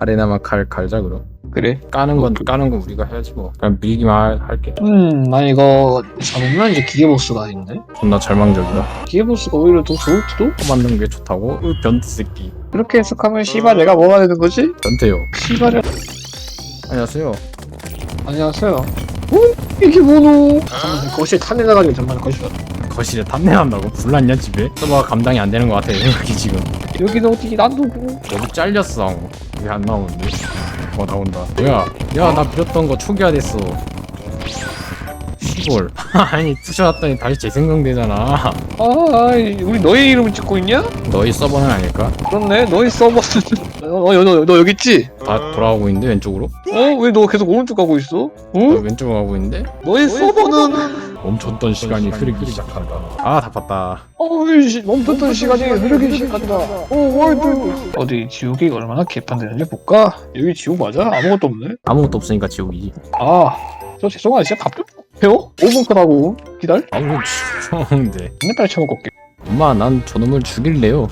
아레나만 칼 갈자 그럼 그래. 까는 건 까는 건 우리가 해야지 뭐 그냥 밀기만 할- 할게 음, 난 이거 잡으면 이제 기계보스가 있는데? 존나 절망적이다 기계보스가 오히려 더 좋을지도? 코 만든 게 좋다고? 으 변태 새끼 그렇게 해석하면 씨발 내가 뭐가 되는 거지? 변태요 씨발을 안녕하세요 안녕하세요. 어? 이게 뭐노? 잠깐만 거실 탄내나가지고 잠깐만 거실 거실에 탐내 난다고 불났냐 집에? 서버가 감당이 안 되는 것 같아 내 생각이 지금 여기는 어디 난 누구? 여기 잘렸어 이게 안 나오는데 어 나온다 뭐야 야나 밀었던 거 초기화됐어 시골 아니 부셔놨더니 다시 재생성되잖아 아 우리 너의 이름을 찍고 있냐? 너희 서버는 아닐까? 그렇네 너의 서버는 너, 너, 너, 너 여기 있지? 다 돌아오고 있는데 왼쪽으로? 어? 왜 너 계속 오른쪽 가고 있어? 너 어? 왼쪽으로 가고 있는데? 너의 서버는 멈췄던 시간이 흐르기 시작한다. 아다 봤다. 어이 멈췄던 시간이 흐르기 시작한다. 오 월드 어디 지옥이 얼마나 개판되는지 볼까? 여기 지옥 맞아? 아무것도 없네. 아무것도 없으니까 지옥이지 아저 죄송한데 진짜 밥좀 해요? 5분 컷하고 기다려? 아우 죄송한데 맨날 빨리 쳐먹고 올게. 엄마 난 저놈을 죽일래요.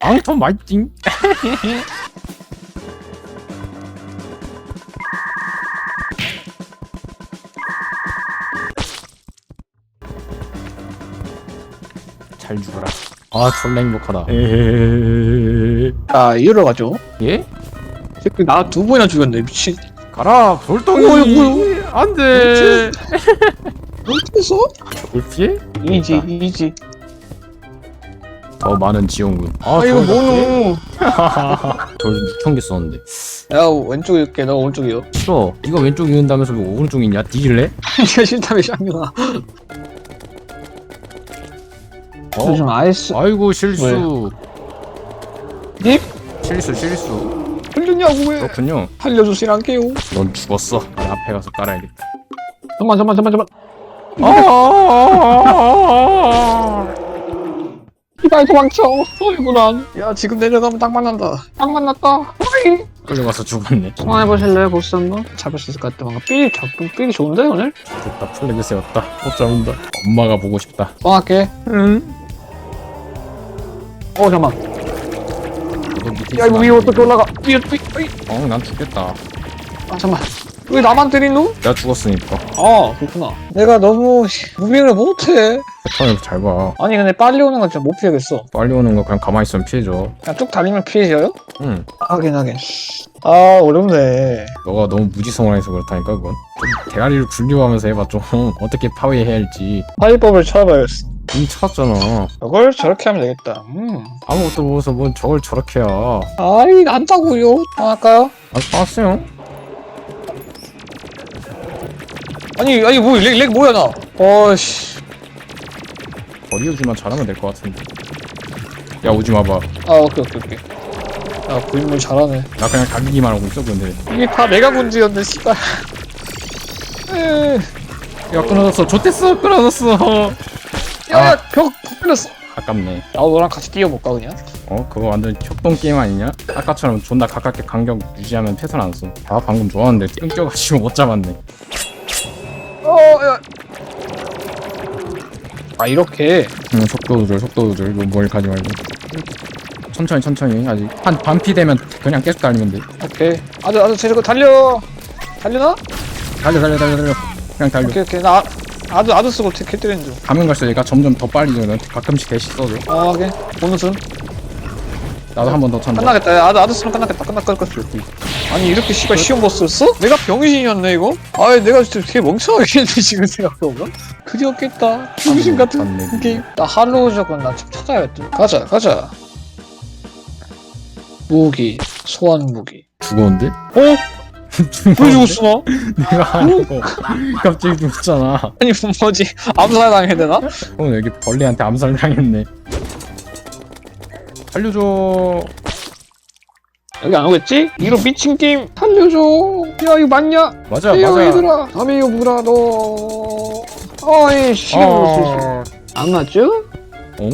앙터 마이팅 잘 죽어라. 아 졸라 행복하다. 에헤헤헤헤. 아 이러러 가죠. 예? 새끼 나 두 번이나 죽였네 미친. 가라 돌덩이. 어, 이거 뭐야? 안돼. 써? 뭘 피해? 이지 이지. 더 많은 지원군. 아, 아 이거 다 피해? 뭐노 돌 6천 개 썼는데. 야 왼쪽에 있게 너 오른쪽이요. 싫어. 네가 왼쪽 있는다면서 왜 오른쪽 있냐? 뒤질래? 니가 싫다며 샹룡아 어? 요즘 아이스 아이고 실수. 닙? 실수 실수. 흘렸냐고 왜? 그렇군요. 살려주실 않게요. 넌 죽었어. 내 앞에 가서 깔아야겠다. 잠만 잠만 잠만 잠만. 아! 이발 도망쳐. 어이구 난야 지금 내려가면 딱 만난다. 딱 만났다. 어이! 끌려가서 죽었네. 통화해보실래요 보스 한번? 잡을 수 있을 것 같아. 뭔가 삘 잡고 삘이 좋은데 오늘? 됐다. 플래그 세웠다. 못 잡는다. 엄마가 보고 싶다. 통화할게. 응? 어 잠만. 너 밑에 야 이거 위에 안 어떻게 돼. 올라가? 위에 위 어난 죽겠다. 아 잠만. 왜 나만 때린 놈? 내가 죽었으니까. 아 그렇구나. 내가 너무 무빙을 못해. 패턴을 잘봐. 아니 근데 빨리 오는 건 진짜 못 피하겠어. 빨리 오는 거 그냥 가만히 있으면 피해줘. 그냥 쭉 달리면 피해져요? 응. 하긴 하긴. 아 어렵네. 너가 너무 무지성으로 그렇다니까 그건? 좀 대가리를 굴려하면서 해봐 좀. 어떻게 파괴해야 할지. 파이법을 쳐봐야겠어 이미 찾았잖아. 저걸 저렇게 하면 되겠다. 음. 아무것도 모르면서 뭔 저걸 저렇게 해야. 아이 난다고요? 할까요? 아 봤어요. 아니 아니 뭐렉 렉 뭐야 나? 어씨. 버리우지만 잘하면 될 것 같은데. 야 오지 마봐. 아 오케이 오케이 오케이. 야 고인물 잘하네. 나 그냥 가기기만 하고 있어 근데. 이게 다 내가 문제였네 씨발. 에이, 야 끊어졌어. 좋댔어. 끊어졌어 야야 벽 풀렸어. 아깝네. 나 너랑 같이 뛰어볼까 그냥? 어 그거 완전 협동 게임 아니냐? 아까처럼 존나 가깝게 간격 유지하면 패턴 안써 아 방금 좋았는데 끊겨가지고 못 잡았네. 어야. 아 이렇게. 응 속도 조절 속도 조절. 이거 뭘 가지 말고. 천천히 천천히. 아직 한 반피 되면 그냥 계속 달리면 돼. 오케이. 아들 아들 제대로 달려. 달리나? 달려 달려 달려 달려. 그냥 달려. 오케이 오케이. 나 아- 아들 아들 쓰고 개 때리는 중 가면 갈수록 얘가 점점 더 빨리 져 가끔씩 대시 써줘 아, 오케이. 보너스. 나도 한 번 더 찬다 끝나겠다. 야, 아드, 아드 쓰면 끝나겠다. 끝나, 끝나, 끝나. 아니, 이렇게 씨발 쉬운 보스였어? 내가 병신이었네, 이거? 아이, 내가 진짜 되게 멍청하겠네, 지금 생각해보면. 그리 없겠다. 병신 같은 맞네. 게임. 나 할로우 적은 나좀 찾아야겠다. 가자, 가자. 무기, 소환 무기. 죽었는데? 어? 왜 죽었어, 나? 내가 하고 갑자기 죽었잖아 아니, 뭐지? 암살 당해야 되나? 오늘 여기 벌레한테 암살 당했네 살려줘 여기 안 오겠지? 이런 미친 게임 살려줘. 야, 이거 맞냐? 맞아 에이, 맞아 얘들아. 남의 이거 뭐라, 너. 어이, 시간 어... 안 맞죠? 어?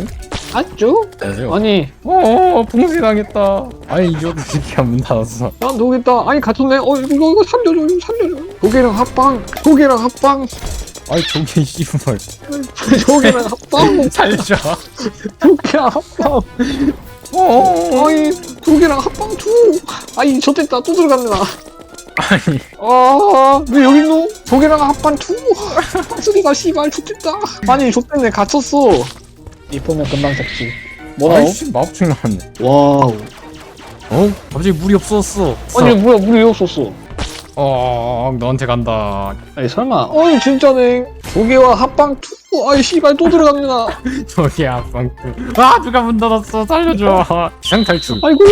맞죠? 안녕하세요 아니. 어 봉쇄당했다. 아니 이거 새끼가 문 닫았어. 난 녹겠다 아니 갇혔네. 어 이거 이거 살려줘 이거 살려줘 고개랑 합방 고개랑 합방. 아이 저게 씨발. 저기랑 합방. 살려줘 저기랑 합방. 어 아니 저기랑 합방 투. 아니 저됐다 또 들어갔네 나? 아니. 아왜 여기 있노? 저기랑 합방 투. 소리가 씨발 좋겠다. 아니 좋댔네 갇혔어 이쁘면 금방 잡지. 뭐라고? 아이씨 마법충 나왔네. 와우. 어? 갑자기 물이 없어졌어. 아니 뭐야 물이 왜 없었어? 어 너한테 간다. 아니 설마. 어이 진짜네. 조개와 합방 투. 아이 씨발 또나 저기 아빵 아 누가 문 닫았어. 살려줘. 기상 탈출 아이고.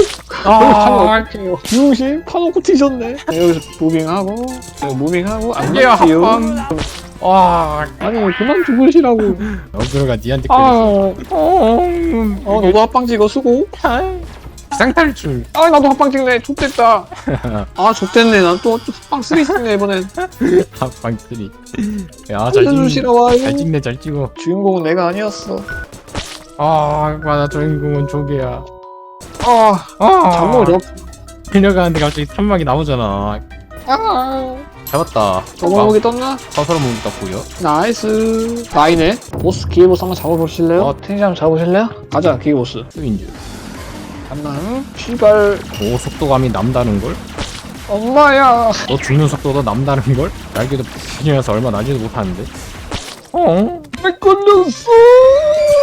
아. 어떡해요. 비용신 파놓고 튀셨네. 여기서 무빙하고 여기 무빙하고 안 이게야 맞지요. 합방 와. 아니 그만 죽으시라고. 여기가 니한테 아 걸렸어. 어, 어, 너도 합방 찍어 쓰고? 기상 탈출. 아 나도 합방 찍네. 좆됐다. 아 좆됐네. 난또 합방 쓰리 찍네 이번엔. 합방 3 야잘 찍네. 살려주시라고 잘 찍네 잘 찍어. 주인공은 내가 아니었어. 아 맞아 주인공은 조개야. 아 아. 잠을 줘 빌려가는데 갑자기 산막이 나오잖아. 아 잡았다 저거목이 떴나? 서서로 목이 떴고요 나이스 나이네 보스 기계보스 한번 잡아보실래요? 어. 텐시 한번 잡아보실래요? 가자 기계보스 수인주 잠만 씨발 오 속도감이 남다른 걸? 엄마야 너 죽는 속도도 남다른 걸? 날개도 부신이라서 얼마 나지도 못하는데 어? 내 걸렸어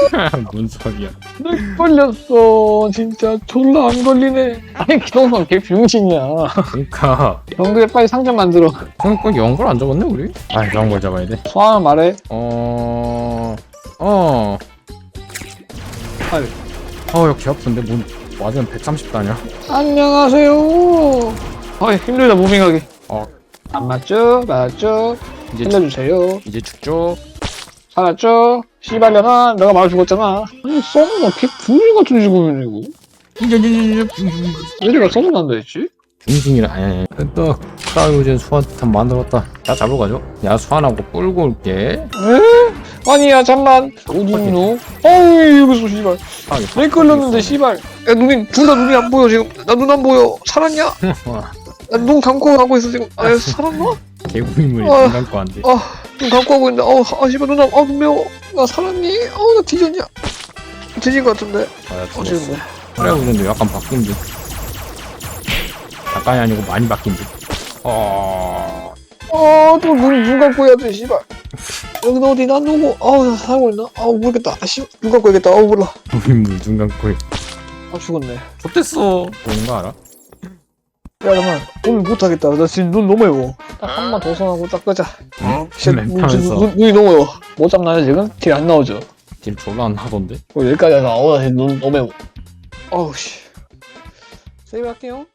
뭔 소리야. 내 걸렸어. 진짜 졸라 안 걸리네. 아니 기동성 개 병신이야. 그니까. 병그에 빨리 상점 만들어. 그러니까 영걸 안 잡았네 우리? 아 영걸 잡아야 돼. 소환을 말해. 어... 어... 빨리 어 여기 개 아픈데? 뭔 맞으면 130 다냐? 안녕하세요. 어이 힘들다 무빙하기 어. 안 맞죠? 맞죠? 이제 살려주세요. 이제 죽죠? 살았죠? 씨발려나 너가 말을 죽었잖아. 아니 써는 개 불리 같은 죽음이고 얘네가. 써는 난다 했지? 빙빙이라 아니 아니 또 싸우고 수완탄 만들었다. 야 잡으러 가죠. 야 수완하고 끌고 올게. 에? 아니야 잠만. 어디 있노? 어이 여기서 씨발. 아, 왜 끌렸는데 씨발. 야 눈이 둘 다 눈이 안 보여 지금. 나 눈 안 보여. 살았냐? 나눈 감고 하고 있어 지금. 아 살았나? 개구리물이 어. 장난거 안돼 눈 감고 하고 있는데. 어우 아 씨발 눈 안, 아, 눈 매워 나 살았니? 어우 나 뒤졌냐? 뒤진 것 같은데. 아야 어 죽었어 지금 그래 근데 약간 바뀐 듯. 약간이 아니고 많이 바뀐 듯. 어... 아또눈 눈 감고 해야 돼 씨발. 여기 너 어디 나 누구? 아우 나 살고 있나? 아우 모르겠다. 아씨 눈 감고 해야겠다. 아우 몰라. 구리물 눈 감고 아 죽었네. 좋댔어. 보는 거 알아? 야 잠깐 오늘 못하겠다. 나 지금 눈 너무 매워 딱 한 번더 손하고 딱 끄자. 어? 진짜 눈, 멘트하면서 눈, 눈이 너무 못 잡나요 지금? 길안 나오죠? 딜 졸라 안 하던데 어, 여기까지 나와 나 지금 눈 너무 매워 어우 씨 세이브 할게요